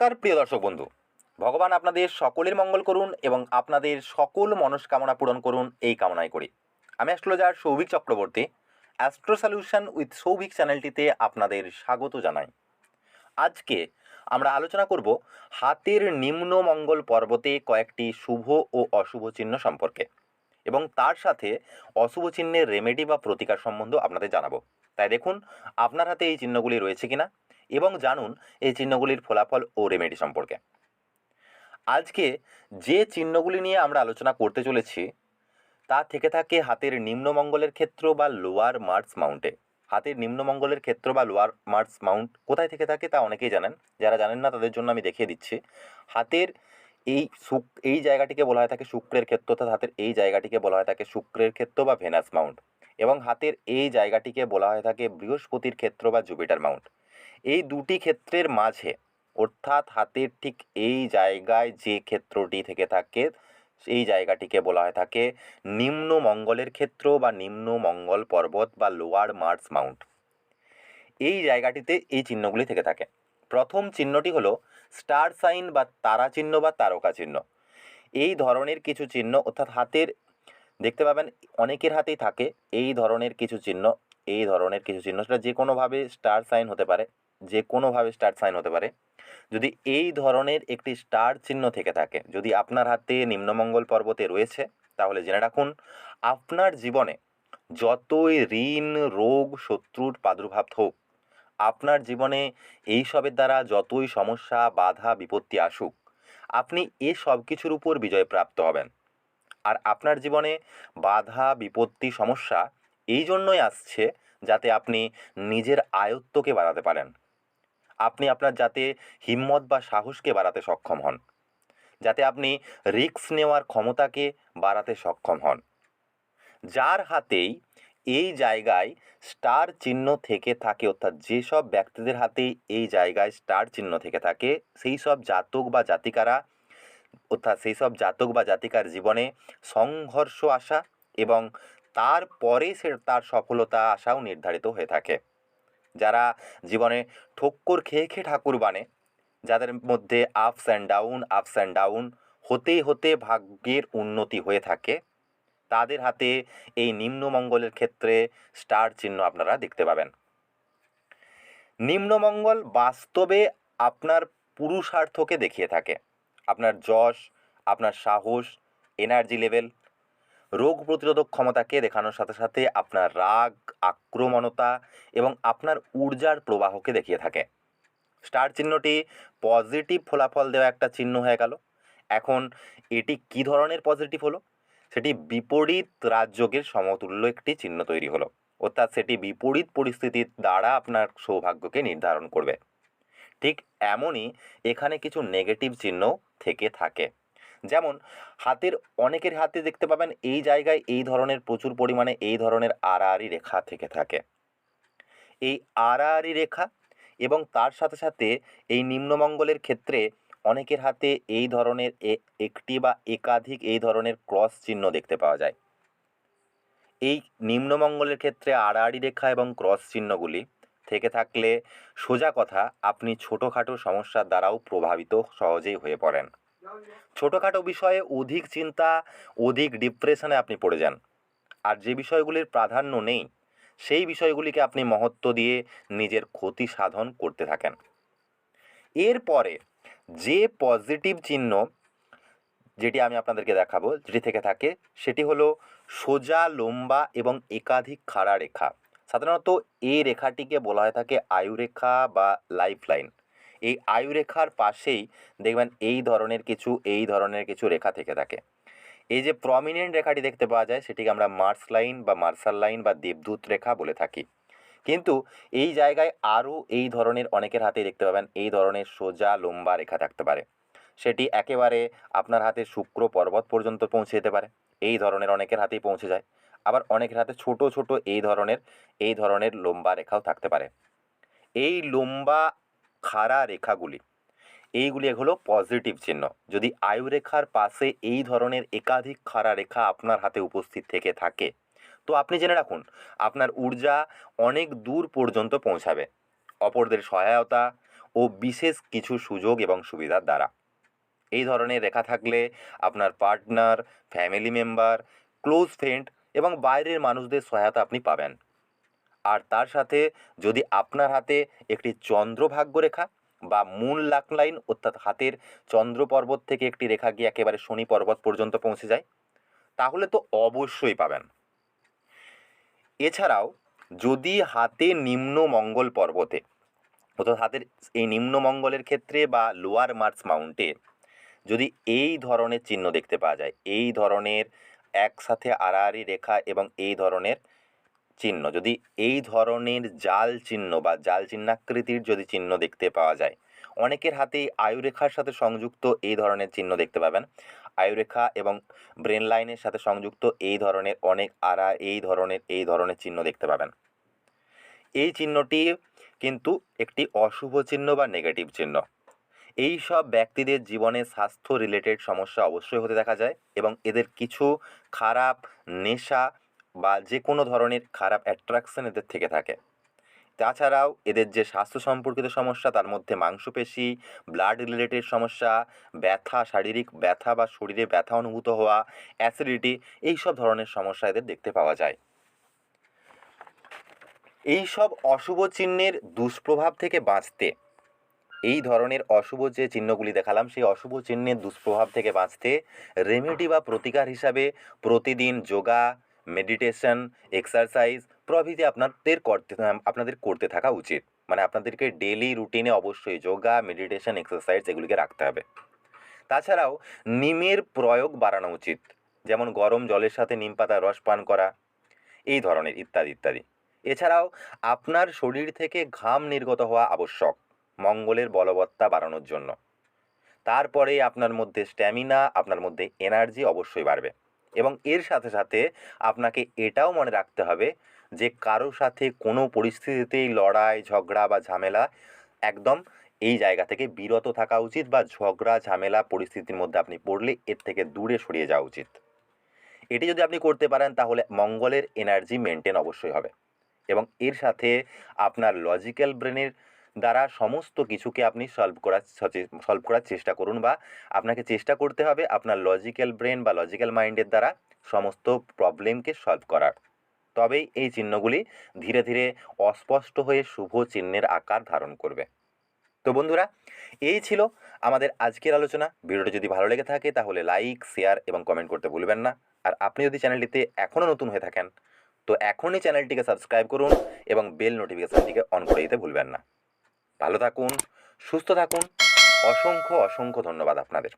নমস্কার, প্রিয় দর্শক বন্ধু। ভগবান আপনাদের সকলের মঙ্গল করুন এবং আপনাদের সকল মনস্কামনা পূরণ করুন এই কামনায় করি। আমি astrologer Souvik Chakraborty, astro solution with Souvik চ্যানেলটিতে আপনাদের স্বাগত জানাই। আজকে আমরা আলোচনা করব হাতের নিম্ন মঙ্গল পর্বতে কয়েকটি শুভ ও অশুভ চিহ্ন সম্পর্কে এবং তার সাথে অশুভ চিহ্নের রেমেডি বা প্রতিকার সম্বন্ধ আপনাদের জানাব। তাই দেখুন, আপনার হাতে এই চিহ্নগুলি রয়েছে কিনা এবং জানুন এই চিহ্নগুলির ফলাফল ও রেমেডি সম্পর্কে। আজকে যে চিহ্নগুলি নিয়ে আমরা আলোচনা করতে চলেছি, তা থেকে থাকে হাতের নিম্নমঙ্গলের ক্ষেত্র বা লোয়ার মার্স মাউন্টে হাতের নিম্নমঙ্গলের ক্ষেত্র বা লোয়ার মার্স মাউন্ট কোথায় থেকে থাকে তা অনেকেই জানেন, যারা জানেন না তাদের জন্য আমি দেখিয়ে দিচ্ছি। হাতের এই শুক, এই জায়গাটিকে বলা হয় থাকে শুক্রের ক্ষেত্র, অর্থাৎ হাতের এই জায়গাটিকে বলা হয় থাকে শুক্রের ক্ষেত্র বা ভেনাস মাউন্ট এবং হাতের এই জায়গাটিকে বলা হয়ে থাকে বৃহস্পতির ক্ষেত্র বা জুপিটার মাউন্ট। এই দুটি ক্ষেত্রের মাঝে, অর্থাৎ হাতের ঠিক এই জায়গায় যে ক্ষেত্রটি থেকে থাকে এই জায়গাটিকে বলা হয়ে থাকে নিম্ন মঙ্গলের ক্ষেত্র বা নিম্ন মঙ্গল পর্বত বা লোয়ার মার্স মাউন্ট। এই জায়গাটিতে এই চিহ্নগুলি থেকে থাকে। প্রথম চিহ্নটি হলো স্টার সাইন বা তারা চিহ্ন বা তারকা চিহ্ন। এই ধরনের কিছু চিহ্ন, অর্থাৎ হাতের দেখতে পাবেন, অনেকের হাতেই থাকে এই ধরনের কিছু চিহ্ন, এই ধরনের কিছু চিহ্ন। সেটা যে কোনোভাবে স্টার সাইন হতে পারে, যে কোনোভাবে স্টার সাইন হতে পারে। যদি এই ধরনের একটি স্টার চিহ্ন থেকে থাকে, যদি আপনার হাতে নিম্নমঙ্গল পর্বতে রয়েছে, তাহলে জেনে রাখুন, আপনার জীবনে যতই ঋণ, রোগ, শত্রুর প্রাদুর্ভাব হোক, আপনার জীবনে এইসবের দ্বারা যতই সমস্যা, বাধা, বিপত্তি আসুক, আপনি এ সব কিছুর উপর বিজয় প্রাপ্ত হবেন। আর আপনার জীবনে বাধা, বিপত্তি, সমস্যা এই জন্যই আসছে যাতে আপনি নিজের আয়ত্তকে বাড়াতে পারেন। আপনি আপনার যাতে হিম্মত বা সাহসকে বাড়াতে সক্ষম হন। যাতে আপনি রিস্ক নেওয়ার ক্ষমতাকে বাড়াতে সক্ষম হন। যার হাতেই এই জায়গায় স্টার চিহ্ন থেকে থাকে, অর্থাৎ যেসব ব্যক্তিদের হাতেই এই জায়গায় স্টার চিহ্ন থেকে থাকে, সেই সব জাতক বা জাতিকারা অর্থাৎ সেই সব জাতক বা জাতিকার জীবনে সংঘর্ষ আসা এবং তারপরে সে তার সফলতা আসাও নির্ধারিত হয়ে থাকে। যারা জীবনে ঠক্কর খেয়ে খেয়ে ঠাকুর বানে, যাদের মধ্যে ups and down ups and down হতেই হতে ভাগ্যের উন্নতি হয়ে থাকে, তাদের হাতে এই নিম্নমঙ্গলের ক্ষেত্রে স্টার চিহ্ন আপনারা দেখতে পাবেন। নিম্নমঙ্গল বাস্তবে আপনার পুরুষার্থকে দেখিয়ে থাকে। আপনার যশ, আপনার সাহস এনার্জি লেভেল রোগ প্রতিরোধক ক্ষমতাকে দেখানোর সাথে সাথে আপনার রাগ, আক্রমণতা এবং আপনার ঊর্জার প্রবাহকে দেখিয়ে থাকে। স্টার চিহ্নটি পজিটিভ ফলাফল দেওয়া একটা চিহ্ন হয়ে গেল। এখন এটি কী ধরনের পজিটিভ হলো? সেটি বিপরীত রাজযোগের সমতুল্য একটি চিহ্ন তৈরি হলো। অর্থাৎ সেটি বিপরীত পরিস্থিতির দ্বারা আপনার সৌভাগ্যকে নির্ধারণ করবে। ঠিক এমনই এখানে কিছু নেগেটিভ চিহ্ন থেকে থাকে। যেমন, হাতের অনেকের হাতে দেখতে পাবেন এই জায়গায় এই ধরনের প্রচুর পরিমাণে এই ধরনের আড়াআড়ি রেখা থেকে থাকে। এই আড়াআড়ি রেখা এবং তার সাথে সাথে এই নিম্নমঙ্গলের ক্ষেত্রে অনেকের হাতে এই ধরনের একটি বা একাধিক এই ধরনের ক্রস চিহ্ন দেখতে পাওয়া যায়। এই নিম্নমঙ্গলের ক্ষেত্রে আড়াআড়ি রেখা এবং ক্রস চিহ্নগুলি থেকে থাকলে সোজা কথা, আপনি ছোটোখাটো সমস্যার দ্বারাও প্রভাবিত সহজেই হয়ে পড়েন। ছোটোখাটো বিষয়ে অধিক চিন্তা, অধিক ডিপ্রেশনে আপনি পড়ে যান। আর যে বিষয়গুলির প্রাধান্য নেই, সেই বিষয়গুলিকে আপনি মহত্ব দিয়ে নিজের ক্ষতি সাধন করতে থাকেন। এরপরে যে পজিটিভ চিহ্ন যেটি আমি আপনাদেরকে দেখাবো, যেটি থেকে থাকে, সেটি হলো সোজা, লম্বা এবং একাধিক খাড়া রেখা। সাধারণত এই রেখাটিকে বলা হয়ে থাকে আয়ুরেখা বা লাইফ লাইন এই আয়ুরেখার পাশেই দেখবেন এই ধরনের কিছু, এই ধরনের কিছু রেখা থেকে থাকে। এই যে প্রমিনেন্ট রেখাটি দেখতে পাওয়া যায়, সেটিকে আমরা মার্স লাইন বা মার্শাল লাইন বা দেবদূত রেখা বলে থাকি। কিন্তু এই জায়গায় আরও এই ধরনের অনেকের হাতে দেখতে পাবেন, এই ধরনের সোজা লম্বা রেখা থাকতে পারে। সেটি একেবারে আপনার হাতে শুক্র পর্বত পর্যন্ত পৌঁছে যেতে পারে। এই ধরনের অনেকের হাতেই পৌঁছে যায়। আবার অনেকের হাতে ছোট ছোট এই ধরনের এই ধরনের লম্বা রেখাও থাকতে পারে। এই লম্বা, খাড়া রেখাগুলি, এইগুলি হলো পজিটিভ চিহ্ন। যদি আয়ুরেখার পাশে এই ধরনের একাধিক খাড়া রেখা আপনার হাতে উপস্থিত থেকে থাকে, তো আপনি জেনে রাখুন, আপনার ঊর্জা অনেক দূর পর্যন্ত পৌঁছাবে, অপরদের সহায়তা ও বিশেষ কিছু সুযোগ এবং সুবিধার দ্বারা। এই ধরনের রেখা থাকলে আপনার partner family member close friend এবং বাইরের মানুষদের সহায়তা আপনি পাবেন। আর তার সাথে যদি আপনার হাতে একটি চন্দ্রভাগ্য রেখা বা মূল লাক লাইন অর্থাৎ হাতের চন্দ্র পর্বত থেকে একটি রেখা গিয়ে একেবারে শনি পর্বত পর্যন্ত পৌঁছে যায়, তাহলে তো অবশ্যই পাবেন। এছাড়াও যদি হাতে নিম্ন মঙ্গল পর্বতে, অর্থাৎ হাতের এই নিম্ন মঙ্গলের ক্ষেত্রে বা লোয়ার মার্চ মাউন্টে যদি এই ধরনের চিহ্ন দেখতে পাওয়া যায়, এই ধরনের একসাথে আড়াআড়ি রেখা এবং এই ধরনের চিহ্ন। যদি এই ধরনের জাল চিহ্ন বা জাল চিহ্নাকৃতির যদি চিহ্ন দেখতে পাওয়া যায়, অনেকের হাতেই আয়ুরেখার সাথে সংযুক্ত এই ধরনের চিহ্ন দেখতে পাবেন। আয়ুরেখা এবং ব্রেন লাইনের সাথে সংযুক্ত এই ধরনের অনেক আড়া, এই ধরনের এই ধরনের চিহ্ন দেখতে পাবেন। এই চিহ্নটি কিন্তু একটি অশুভ চিহ্ন বা নেগেটিভ চিহ্ন। এই সব ব্যক্তিদের জীবনে স্বাস্থ্য রিলেটেড সমস্যা অবশ্যই হতে দেখা যায় এবং এদের কিছু খারাপ নেশা বা যে কোনো ধরনের খারাপ অ্যাট্রাকশন এদের থেকে থাকে। তাছাড়াও এদের যে স্বাস্থ্য সম্পর্কিত সমস্যা, তার মধ্যে মাংসপেশি ব্লাড রিলেটেড সমস্যা, ব্যথা, শারীরিক ব্যথা বা শরীরে ব্যথা অনুভূত হওয়া অ্যাসিডিটি এই সব ধরনের সমস্যা এদের দেখতে পাওয়া যায়। এই সব অশুভ চিহ্নের দুষ্প্রভাব থেকে বাঁচতে এই ধরনের অশুভ যে চিহ্নগুলি দেখালাম, সেই অশুভ চিহ্নের দুষ্প্রভাব থেকে বাঁচতে রেমেডি বা প্রতিকার হিসাবে প্রতিদিন যোগা মেডিটেশন এক্সারসাইজ প্রভৃতি আপনাদের করতে আপনাদের করতে থাকা উচিত। মানে আপনাদেরকে ডেলি রুটিনে অবশ্যই যোগা মেডিটেশন এক্সারসাইজ এগুলিকে রাখতে হবে। তাছাড়াও নিমের প্রয়োগ বাড়ানো উচিত। যেমন গরম জলের সাথে নিম পাতার রস পান করা, এই ধরনের ইত্যাদি ইত্যাদি। এছাড়াও আপনার শরীর থেকে ঘাম নির্গত হওয়া আবশ্যক। মঙ্গলের বলবত্তা বাড়ানোর জন্য। তারপরে আপনার মধ্যে স্ট্যামিনা আপনার মধ্যে এনার্জি অবশ্যই বাড়বে। এবং এর সাথে সাথে আপনাকে এটাও মনে রাখতে হবে যে, কারও সাথে কোনো পরিস্থিতিতেই লড়াই, ঝগড়া বা ঝামেলা একদম এই জায়গা থেকে বিরত থাকা উচিত বা ঝগড়া, ঝামেলা পরিস্থিতির মধ্যে আপনি পড়লে এর থেকে দূরে সরিয়ে যাওয়া উচিত। এটি যদি আপনি করতে পারেন, তাহলে মঙ্গলের এনার্জি মেনটেন অবশ্যই হবে। এবং এর সাথে আপনার লজিক্যাল ব্রেনের দ্বারা সমস্ত কিছুকে আপনি সলভ করার সলভ করার চেষ্টা করুন বা আপনাকে চেষ্টা করতে হবে আপনার লজিক্যাল ব্রেন বা লজিক্যাল মাইন্ডের দ্বারা সমস্ত প্রবলেমকে সলভ করার। তবেই এই চিহ্নগুলি ধীরে ধীরে অস্পষ্ট হয়ে শুভ চিহ্নের আকার ধারণ করবে। তো বন্ধুরা, এই ছিল আমাদের আজকের আলোচনা। ভিডিওটি যদি ভালো লেগে থাকে তাহলে লাইক শেয়ার এবং কমেন্ট করতে ভুলবেন না। আর আপনি যদি চ্যানেলটিতে এখনও নতুন হয়ে থাকেন, তো এখনই চ্যানেলটিকে সাবস্ক্রাইব করুন এবং বেল নোটিফিকেশানটিকে অন করে দিতে ভুলবেন না। ভালো থাকুন সুস্থ থাকুন। অসংখ্য অসংখ্য ধন্যবাদ আপনাদের।